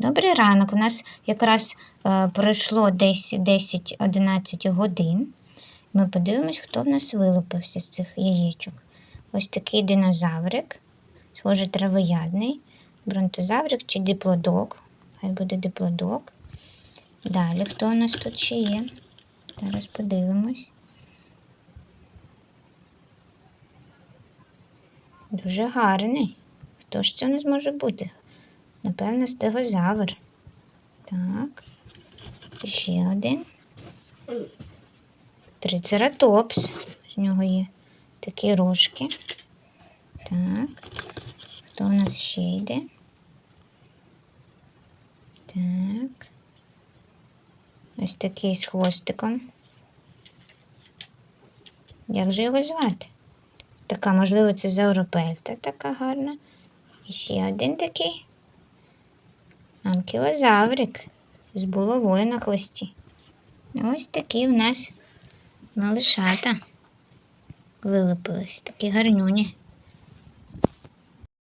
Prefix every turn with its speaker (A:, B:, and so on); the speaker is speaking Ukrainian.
A: Добрий ранок. У нас якраз е, пройшло десь 10-11 годин. Ми подивимось, хто в нас вилупився з цих яєчок. Ось такий динозаврик, схоже, травоядний, бронтозаврик чи диплодок. Хай буде диплодок. Далі, хто у нас тут ще є? Зараз подивимось. Дуже гарний. Хто ж це у нас може бути? Напевно, стегозавр. Так. Ще один. Трицератопс. З нього є такі рожки. Так. Хто у нас ще йде? Так. Ось такий з хвостиком. Як же його звати? Така, можливо, це зауропельта така гарна. І ще один такий. Анкілозаврик з булавою на хвості. Ось такі в нас малишата вилипились, такі гарнюні.